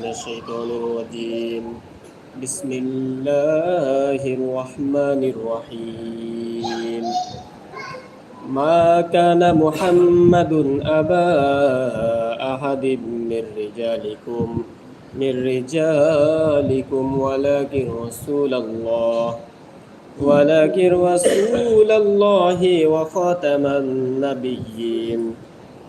الشيطان الرجيم بسم الله الرحمن الرحيم ما كان محمد أبا أحد من رجالكم من رجالكم ولكن رسول الله ولكن رسول الله وخاتم النبيين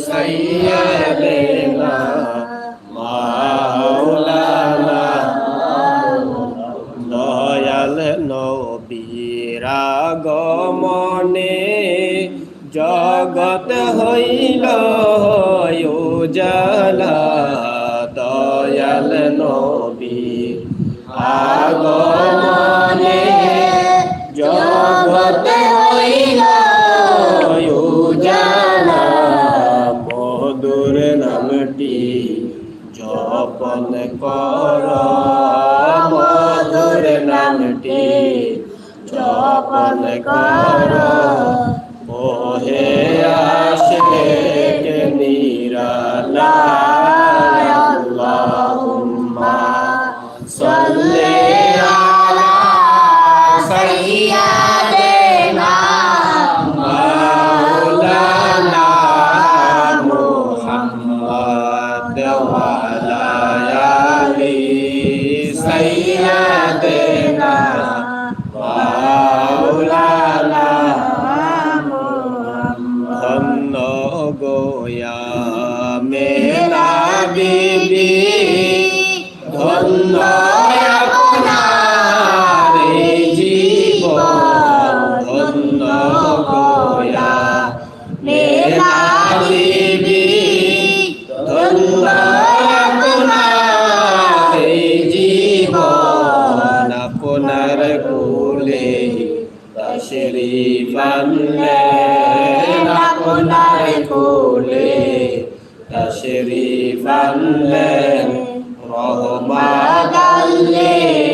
سيدنا مولانا দয়াল নবীর আগমনে জগত হইল উজালা দয়াল নবীর আগমনে জগত জপন কর মধুর নামটি জপন কর। ওহে আসে নিরালা Oh, yeah, আনলেন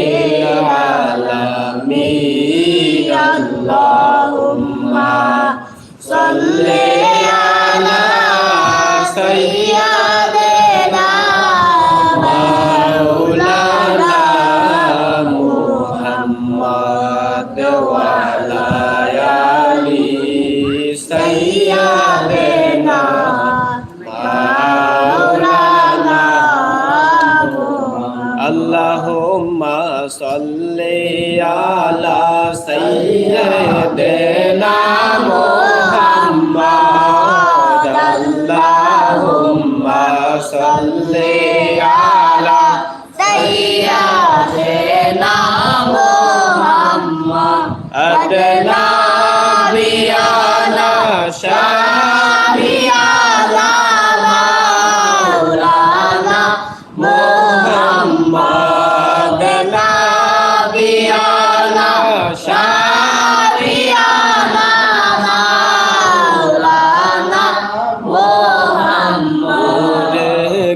ala sayyidina Muhammad Allahumma salli ala sayyidina Muhammad adna biyana shabiyana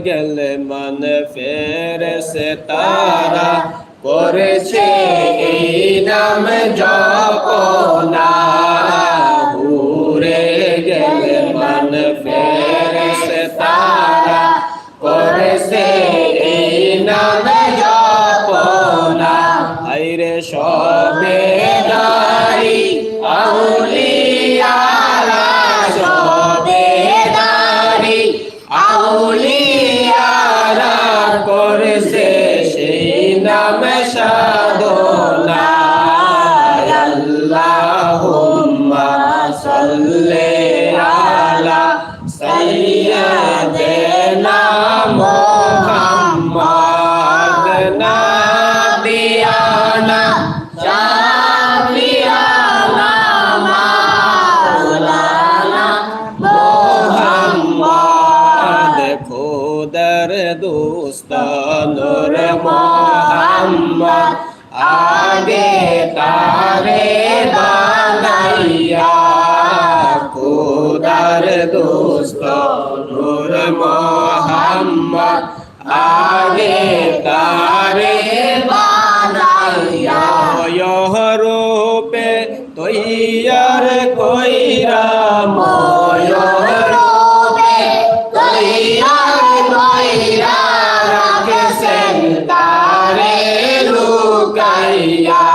গেল মন ফের সে তারা করেছে এই নাম জপনা। দোস্ত নূর মোহাম্মদ আরে কারে বানাইয়া রূপে তৈয়ার কইরা ময়ূর রূপে তৈয়ার কইরা রাখেছেন তারে লুকাইয়া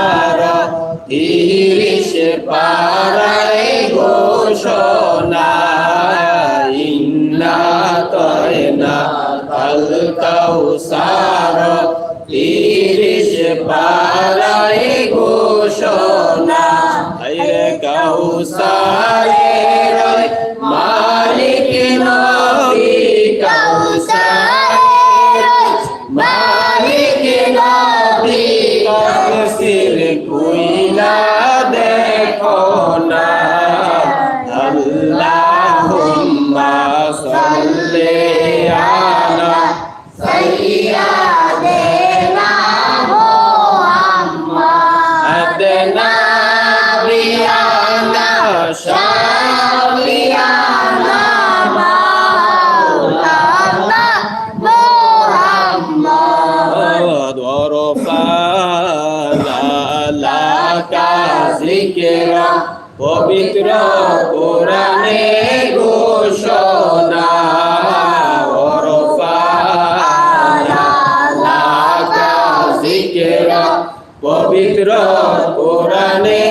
ইরিশ পাড়ায় ঘোষণা ইন্না তয়না হালকাও সার ইরিশ পাড়ায় ঘোষণা গাউ সারে পবিত্র কোরআনে ঘোষণা পবিত্র কোরআনে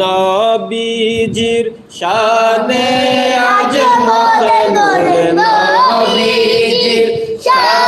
নবীজির শানে আজ মত নবীজির শানে